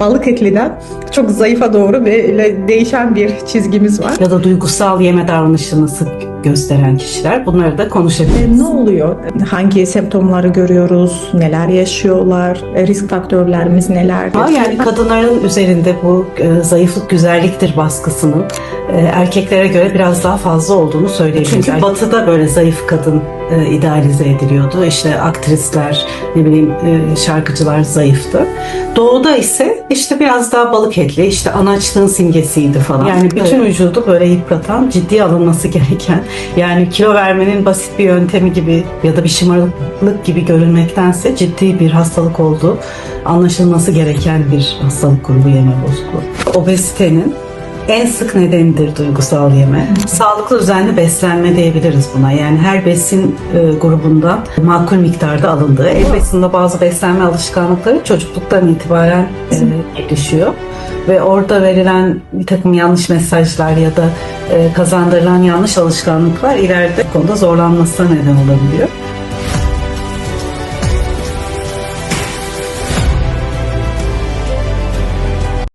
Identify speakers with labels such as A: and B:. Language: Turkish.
A: Balık etliden çok zayıfa doğru böyle değişen bir çizgimiz var.
B: Ya da duygusal yeme davranışını sık gösteren kişiler. Bunları da konuşabiliriz.
A: E, Ne oluyor? Hangi semptomları görüyoruz? Neler yaşıyorlar? E, Risk faktörlerimiz neler?
B: Ama yani kadınların üzerinde bu e, zayıflık güzelliktir baskısının e, erkeklere göre biraz daha fazla olduğunu söyleyebiliriz. Çünkü batıda böyle zayıf kadın e, idealize ediliyordu. İşte aktrisler, ne bileyim e, şarkıcılar zayıftı. Doğuda ise işte biraz daha balık etli, işte anaçlığın simgesiydi falan. Yani bütün vücudu böyle yıpratan, ciddiye alınması gereken, yani kilo vermenin basit bir yöntemi gibi ya da bir şımarıklık gibi görülmektense ciddi bir hastalık olduğu anlaşılması gereken bir hastalık grubu yeme bozukluğu. Obezitenin en sık nedenidir duygusal yeme. Sağlıklı düzenli beslenme diyebiliriz buna. Yani her besin e, grubundan makul miktarda alındığı. Elbette bazı beslenme alışkanlıkları çocukluktan itibaren e, gelişiyor. Ve orada verilen bir takım yanlış mesajlar ya da e, kazandırılan yanlış alışkanlıklar ileride konuda zorlanmasına neden olabiliyor.